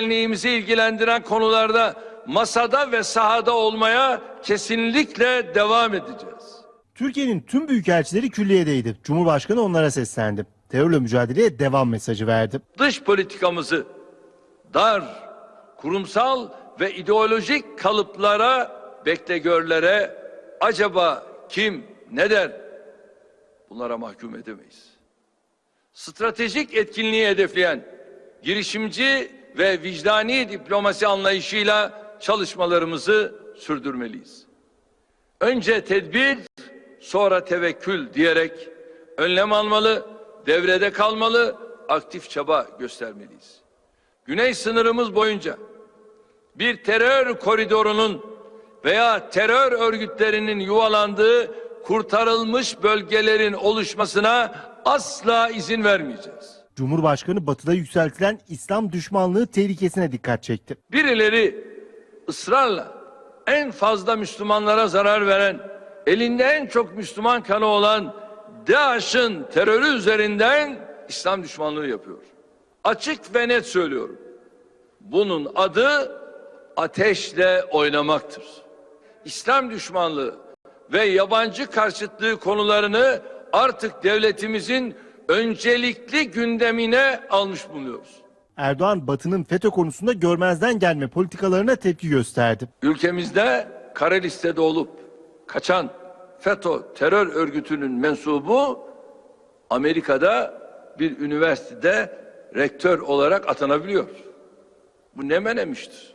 güvenliğimizi ilgilendiren konularda masada ve sahada olmaya kesinlikle devam edeceğiz. Türkiye'nin tüm büyükelçileri külliyedeydi. Cumhurbaşkanı onlara seslendi. Terörle mücadeleye devam mesajı verdi. Dış politikamızı dar, kurumsal ve ideolojik kalıplara, beklegörlere acaba kim ne der? Bunlara mahkum edemeyiz. Stratejik etkinliği hedefleyen girişimci ve vicdani diplomasi anlayışıyla çalışmalarımızı sürdürmeliyiz. Önce tedbir, sonra tevekkül diyerek önlem almalı, devrede kalmalı, aktif çaba göstermeliyiz. Güney sınırımız boyunca bir terör koridorunun veya terör örgütlerinin yuvalandığı kurtarılmış bölgelerin oluşmasına asla izin vermeyeceğiz. Cumhurbaşkanı batıda yükseltilen İslam düşmanlığı tehlikesine dikkat çekti. Birileri ısrarla en fazla Müslümanlara zarar veren, elinde en çok Müslüman kanı olan DAEŞ'ın terörü üzerinden İslam düşmanlığı yapıyor. Açık ve net söylüyorum. Bunun adı ateşle oynamaktır. İslam düşmanlığı ve yabancı karşıtlığı konularını artık devletimizin öncelikli gündemine almış bulunuyoruz. Erdoğan Batı'nın FETÖ konusunda görmezden gelme politikalarına tepki gösterdi. Ülkemizde kara listede olup kaçan FETÖ terör örgütünün mensubu Amerika'da bir üniversitede rektör olarak atanabiliyor. Bu ne menemiştir?